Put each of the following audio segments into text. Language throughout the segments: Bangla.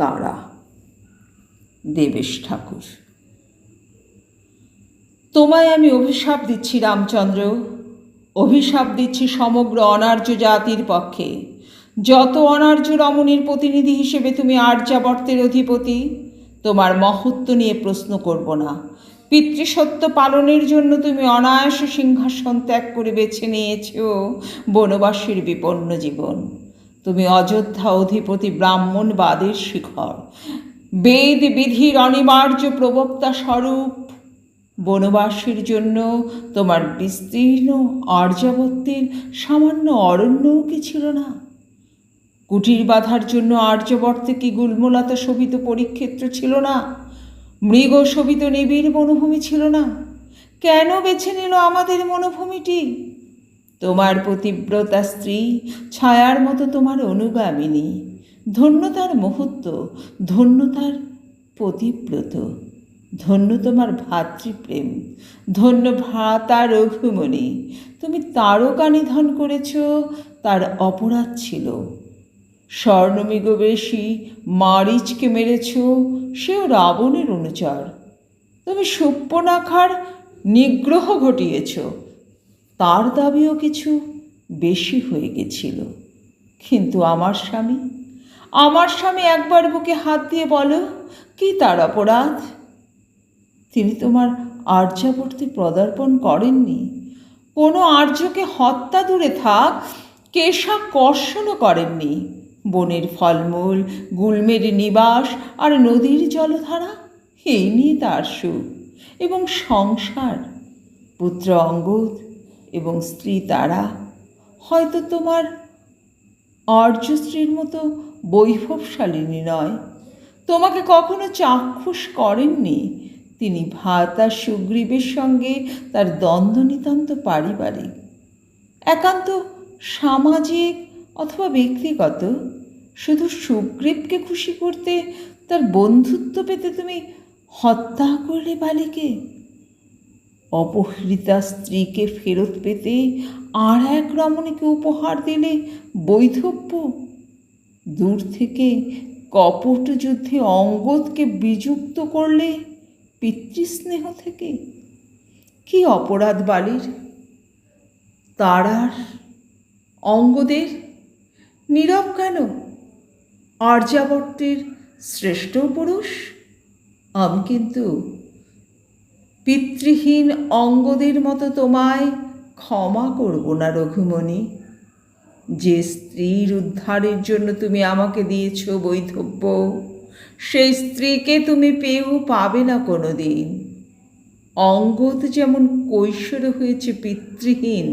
তারা, দেবেশ ঠাকুর। তোমায় আমি অভিশাপ দিচ্ছি রামচন্দ্র। অভিশাপ দিচ্ছি সমগ্র অনার্য জাতির পক্ষে। যত অনার্য রমণীর প্রতিনিধি হিসেবে তুমি আর্যাবর্তের অধিপতি, তোমার মহত্ব নিয়ে প্রশ্ন করব না। পিতৃসত্য পালনের জন্য তুমি অনায়াস সিংহাসন ত্যাগ করে বেছে নিয়েছ বনবাসীর বিপন্ন জীবন। তুমি অযোধ্যা অধিপতি ব্রাহ্মণবাদের শিখর। বেদ বিধির অনিবার্য প্রবক্তা স্বরূপ, বনবাসীর জন্য তোমার বিস্তীর্ণ আর্যাবত্যের সামান্য অরণ্যও কি ছিল না? কুটির বাঁধার জন্য আর্যবর্তে কি গুল্মলতা শোভিত পরিক্ষেত্র ছিল না? মৃগ শোভিত নিবিড় বনভূমি ছিল না? কেন বেছে নিল আমাদের মনোভূমিটি তোমার পতিব্রতা স্ত্রী, ছায়ার মতো তোমার অনুগামিনী। ধন্য তার মুহূর্ত, ধন্য তার পতিব্রত। ধন্য তোমার ভাতৃপ্রেম, ধন্য ভ্রাতা রঘুমণি। তুমি তারকা নিধন করেছ, তার অপরাধ ছিল। স্বর্ণমিগ বেশি মারিচকে মেরেছ, সেও রাবণের অনুচর। তুমি সুপ্পনাখার নিগ্রহ ঘটিয়েছ তার দাবিও কিছু বেশি হয়ে গেছিল। কিন্তু আমার স্বামী আমার স্বামী একবার বুকে হাত দিয়ে বলো, কি তার অপরাধ? তিনি তোমার আর্যাবর্তে পদার্পণ করেননি। কোনো আর্যকে হত্যা দূরে থাক কেশা কর্ষণও করেননি। বনের ফলমূল, গুল্মের নিবাস আর নদীর জলধারা, এই নিয়ে তার সুখ এবং সংসার। পুত্র অঙ্গদ এবং স্ত্রী তারা। হয়তো তোমার আর্য স্ত্রীর মতো বৈভবশালিনী নয়। তোমাকে কখনো চাক্ষুষ করেননি। তিনি ভাতা সুগ্রীবের সঙ্গে তার দ্বন্দ্ব নিতান্ত পারিবারিক। একান্ত সামাজিক অথবা ব্যক্তিগত। শুধু সুগ্রীবকে খুশি করতে তার বন্ধুত্ব পেতে তুমি হত্যা করলে বালিকে। অপহৃতা স্ত্রীকে ফেরত পেতে আর এক রমণীকে উপহার দিলে বৈধব্য? দূর থেকে কপট যুদ্ধে অঙ্গদকে বিযুক্ত করলে পিতৃস্নেহ থেকে কি অপরাধ বালির? তারার অঙ্গদের নীরব কেন? আর্যাবর্তের শ্রেষ্ঠ পুরুষ? আমি কিন্তু পিতৃহীন অঙ্গদের মতো তোমায় ক্ষমা করব না, রঘুমণি। যে স্ত্রীর উদ্ধারের জন্য তুমি আমাকে দিয়েছ বৈধব্য, সেই স্ত্রীকে তুমি পেয়েও পাবে না কোনো দিন অঙ্গদ যেমন কৈশোর হয়েছে পিতৃহীন,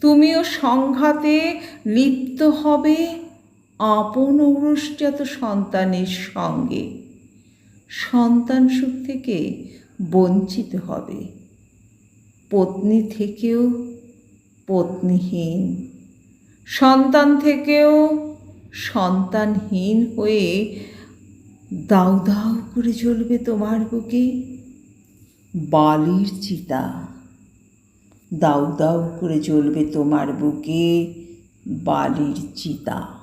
তুমিও সংঘাতে লিপ্ত হবে আপন ঔরসজাত সন্তানের সঙ্গে। সন্তান সুখ থেকে বঞ্চিত হবে। পত্নী থেকেও পত্নীহীন। সন্তান থেকেও সন্তানহীন হয়ে দাউ দাউ করে জ্বলবে তোমার বুকে বালির চিতা। দাউ দাউ করে জ্বলবে তোমার বুকে বালির চিতা।